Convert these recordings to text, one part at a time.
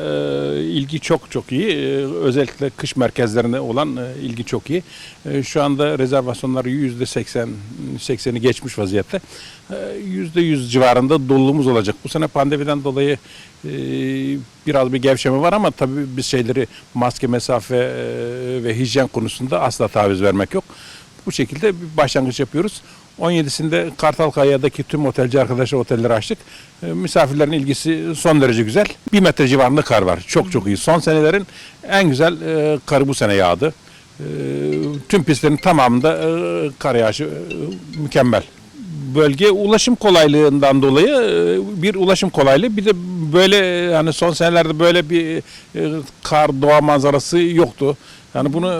Ee, ilgi çok çok iyi. Ee, özellikle kış merkezlerine olan e, ilgi çok iyi. Ee, şu anda rezervasyonlar yüzde 80 80'i geçmiş vaziyette. Yüzde yüz civarında doluluğumuz olacak. Bu sene pandemiden dolayı e, biraz bir gevşeme var ama tabii biz şeyleri maske, mesafe e, ve hijyen konusunda asla taviz vermek yok. Bu şekilde bir başlangıç yapıyoruz. 17'sinde Kartalkaya'daki tüm otelci arkadaşlar otelleri açtık. E, Misafirlerin ilgisi son derece güzel. Bir metre civarında kar var. Çok çok iyi. Son senelerin en güzel e, karı bu sene yağdı. E, Tüm pistlerin tamamında e, kar yağışı mükemmel. Bölge ulaşım kolaylığından dolayı e, bir ulaşım kolaylığı bir de böyle hani son senelerde böyle bir e, kar doğa manzarası yoktu. Yani bunu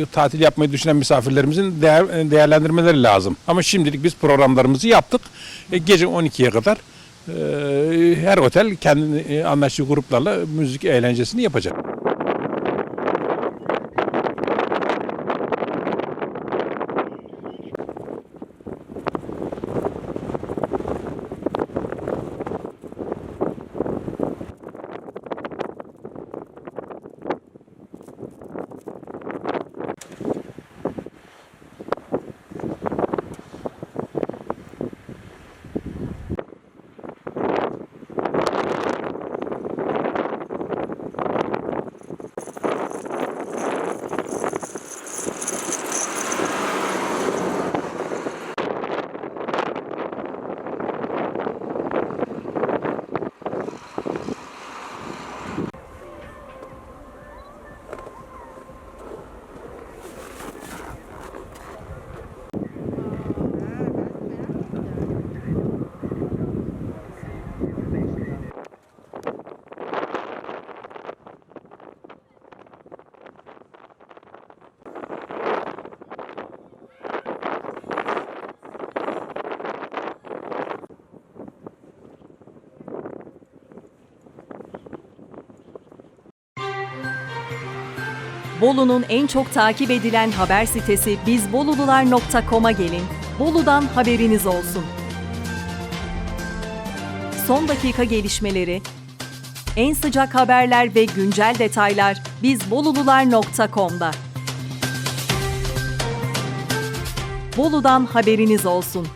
e, tatil yapmayı düşünen misafirlerimizin değer, değerlendirmeleri lazım. Ama şimdilik biz programlarımızı yaptık. Gece 12'ye kadar her otel kendi anlaştığı gruplarla müzik eğlencesini yapacak. Bolu'nun en çok takip edilen haber sitesi bizbolulular.com'a gelin. Bolu'dan haberiniz olsun. Son dakika gelişmeleri, en sıcak haberler ve güncel detaylar bizbolulular.com'da. Bolu'dan haberiniz olsun.